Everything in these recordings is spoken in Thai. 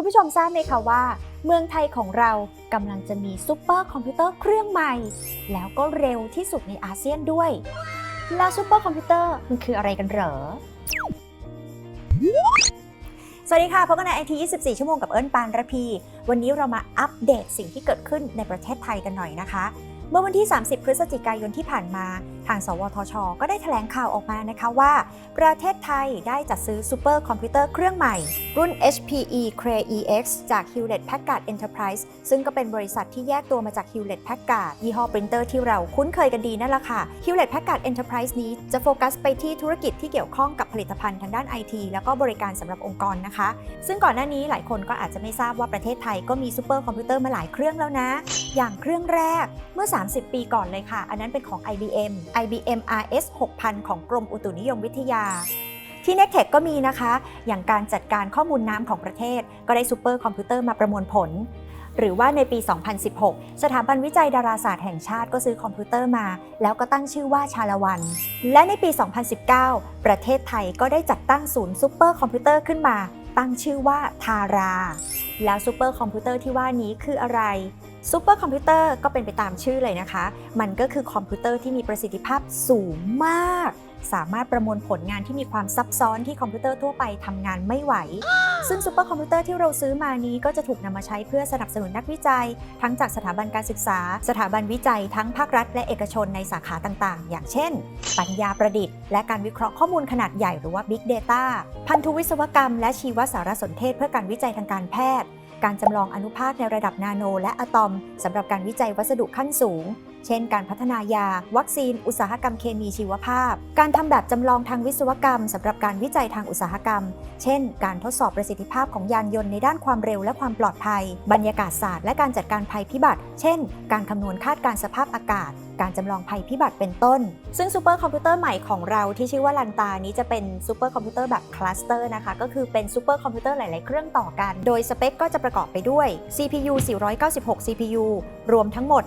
คุณผู้ชมทราบไหมคะว่า เมืองไทยของเรากำลังจะมีซูเปอร์คอมพิวเตอร์เครื่องใหม่ แล้วก็เร็วที่สุดในอาเซียนด้วย แล้วซูเปอร์คอมพิวเตอร์มันคืออะไรกันเหรอ สวัสดีค่ะพบกันในไอที24 ชั่วโมงกับเอิญปานระพี วันนี้เรามาอัปเดตสิ่งที่เกิดขึ้นในประเทศไทยกันหน่อยนะคะ เมื่อวันที่ 30 พฤศจิกายนที่ผ่านมา ทาง สวทช ก็ได้แถลงข่าวออกมานะคะว่า ประเทศไทยได้จัดซื้อซูเปอร์คอมพิวเตอร์เครื่องใหม่ รุ่น HPE Cray EX จาก Hewlett Packard Enterprise ซึ่งก็เป็นบริษัทที่แยกตัวมาจาก Hewlett Packard ยี่ห้อปรินเตอร์ที่เราคุ้นเคยกันดีนั่นแหละค่ะ Hewlett Packard Enterprise นี้จะโฟกัสไปที่ธุรกิจที่เกี่ยวข้องกับผลิตภัณฑ์ทางด้าน IT แล้วก็บริการสำหรับองค์กรนะคะ ซึ่งก่อนหน้านี้หลายคนก็อาจจะไม่ทราบว่าประเทศไทยก็มีซูเปอร์คอมพิวเตอร์มาหลายเครื่องแล้วนะ อย่างเครื่องแรกเมื่อ 30 ปีก่อนเลยค่ะ อันนั้นเป็นของ IBM IBM RS 6000 ของกรมอุตุนิยมวิทยา ที่ n e c t e c h ก็มีนะคะ อย่างการจัดการข้อมูลน้ำของประเทศ ก็ได้ซูเปอร์คอมพิวเตอร์มาประมวลผล หรือว่าในปี 2016 สถาบันวิจัยดาราศาสตร์แห่งชาติก็ซื้อคอมพิวเตอร์มา แล้วก็ตั้งชื่อว่าชาละวัน และในปี 2019 ประเทศไทยก็ได้จัดตั้งศูนย์ซูเปอร์คอมพิวเตอร์ขึ้นมา ตั้งชื่อว่าทารา แล้วซูเปอร์คอมพิวเตอร์ที่ว่านี้คืออะไร ซูเปอร์คอมพิวเตอร์ก็เป็นไปตามชื่อเลยนะคะ มันก็คือคอมพิวเตอร์ที่มีประสิทธิภาพสูงมาก สามารถประมวลผลงานที่มีความซับซ้อนที่คอมพิวเตอร์ทั่วไปทำงานไม่ไหว ซึ่งซูเปอร์คอมพิวเตอร์ที่เราซื้อมานี้ก็จะถูกนำมาใช้เพื่อสนับสนุนนักวิจัย ทั้งจากสถาบันการศึกษา สถาบันวิจัย ทั้งภาครัฐ และเอกชนในสาขาต่างๆ อย่างเช่น ปัญญาประดิษฐ์ และการวิเคราะห์ข้อมูลขนาดใหญ่หรือว่า Big Data พันธุวิศวกรรม และชีวสารสนเทศเพื่อการวิจัยทางการแพทย์ การจำลองอนุภาคในระดับนาโนและอะตอมสำหรับการวิจัยวัสดุขั้นสูง เช่น การพัฒนายา วัคซีน อุตสาหกรรมเคมีชีวภาพ การทำแบบจำลองทางวิศวกรรมสำหรับการวิจัยทางอุตสาหกรรม เช่น การทดสอบประสิทธิภาพของยานยนต์ในด้านความเร็วและความปลอดภัย บรรยากาศศาสตร์และการจัดการภัยพิบัติ เช่น การคำนวณคาดการสภาพอากาศการจำลองภัยพิบัติเป็นต้น ซึ่งซูเปอร์คอมพิวเตอร์ใหม่ของเราที่ชื่อว่าลันตานี้จะเป็นซูเปอร์คอมพิวเตอร์แบบคลัสเตอร์นะคะ ก็คือเป็นซูเปอร์คอมพิวเตอร์หลาย ๆ เครื่องต่อกัน โดยสเปคก็จะประกอบไปด้วย CPU 496 CPU รวมทั้งหมด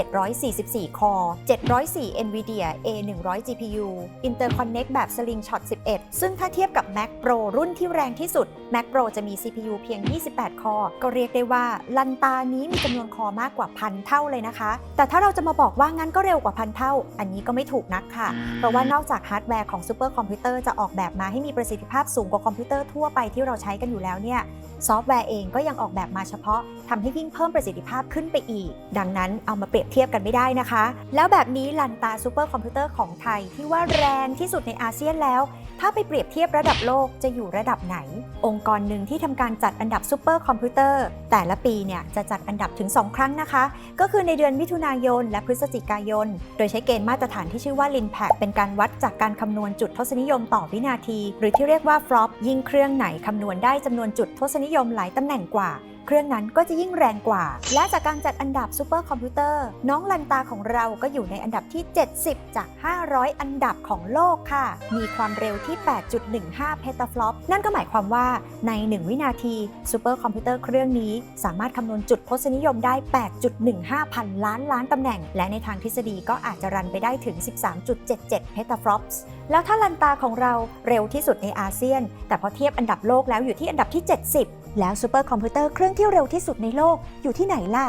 31,744 คอร์704 NVIDIA A100 GPU Interconnect แบบ Slingshot 11 ซึ่งถ้าเทียบกับ Mac Pro รุ่นที่แรงที่สุด Mac Pro จะมี CPU เพียง 28 คอ ก็เรียกได้ว่า ลันตานี้มีจำนวนคอมากกว่าพันเท่าเลยนะคะ แต่ถ้าเราจะมาบอกว่างั้นก็เร็วกว่าพันเท่า อันนี้ก็ไม่ถูกนักค่ะ เพราะว่านอกจากฮาร์ดแวร์ของซูเปอร์คอมพิวเตอร์จะออกแบบมาให้มีประสิทธิภาพสูงกว่าคอมพิวเตอร์ทั่วไปที่เราใช้กันอยู่แล้วเนี่ย ซอฟต์แวร์เองก็ยังออกแบบมาเฉพาะทำให้ยิ่งเพิ่มประสิทธิภาพขึ้นไปอีก ดังนั้นเอามาเปรียบเทียบกันไม่ได้นะคะ แล้วแบบนี้ลันตาซูเปอร์คอมพิวเตอร์ของไทยที่ว่าแรงที่สุดในอาเซียนแล้ว ถ้าไปเปรียบเทียบระดับโลกจะอยู่ระดับไหน องค์กรหนึ่งที่ทำการจัดอันดับซูเปอร์คอมพิวเตอร์แต่ละปีเนี่ยจะจัดอันดับถึง 2 ครั้งนะคะ ก็คือในเดือนมิถุนายน และพฤศจิกายน โดยใช้เกณฑ์มาตรฐานที่ชื่อว่า LINPACK เป็นการวัดจากการคำนวณจุดทศนิยมต่อวินาที หรือที่เรียกว่า flop ยิ่งเครื่องไหนคำนวณได้จำนวนจุดทศนิยมหลายตำแหน่งกว่า เครื่องนั้นก็จะยิ่งแรงกว่า และจากการจัดอันดับซูเปอร์คอมพิวเตอร์น้องลันตาของเราก็อยู่ในอันดับที่ 70 จาก 500 อันดับของโลกค่ะ มีความเร็วที่ 8.15 เพตาฟลอปนั่นก็หมายความว่าใน 1 วินาทีซูเปอร์คอมพิวเตอร์เครื่องนี้ สามารถคำนวณจุดทศนิยมได้ 8.15 พันล้านล้านตำแหน่ง และในทางทฤษฎีก็อาจจะรันไปได้ถึง 13.77 เพตาฟลอปส์ แล้วถ้าลันตาของเราเร็วที่สุดในอาเซียน แต่พอเทียบอันดับโลกแล้วอยู่ที่อันดับที่ 70 แล้วซูเปอร์คอมพิวเตอร์เครื่องที่เร็วที่สุดในโลกอยู่ที่ไหนล่ะ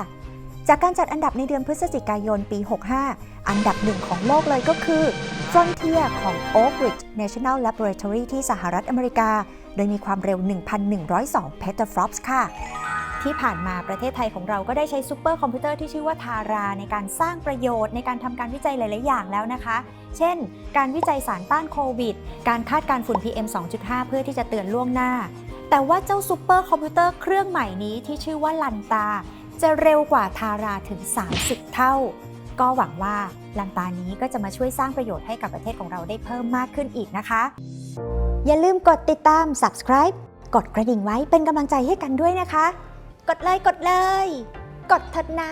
จากการจัดอันดับในเดือนพฤศจิกายนปี 65 อันดับหนึ่งของโลกเลยก็คือ Frontier ของ Oak Ridge National Laboratory ที่สหรัฐอเมริกา โดยมีความเร็ว 1,102 petaflops ค่ะ ที่ผ่านมาประเทศไทยของเราก็ได้ใช้ซูเปอร์คอมพิวเตอร์ที่ชื่อว่าทาราในการสร้างประโยชน์ในการทำการวิจัยหลาย ๆ อย่างแล้วนะคะ เช่น การวิจัยสารต้านโควิด การคาดการฝุ่น PM 2.5 เพื่อที่จะเตือนล่วงหน้า แต่ว่าเจ้าซูเปอร์คอมพิวเตอร์เครื่องใหม่นี้ที่ชื่อว่าลันตา จะเร็วกว่าทาราถึง 30 เท่า ก็หวังว่าลันตานี้ก็จะมาช่วยสร้างประโยชน์ให้กับประเทศของเราได้เพิ่มมากขึ้นอีกนะคะ อย่าลืมกดติดตาม subscribe กดกระดิ่งไว้เป็นกำลังใจให้กันด้วยนะคะ กดเลยกดเลย กดเถิดนะ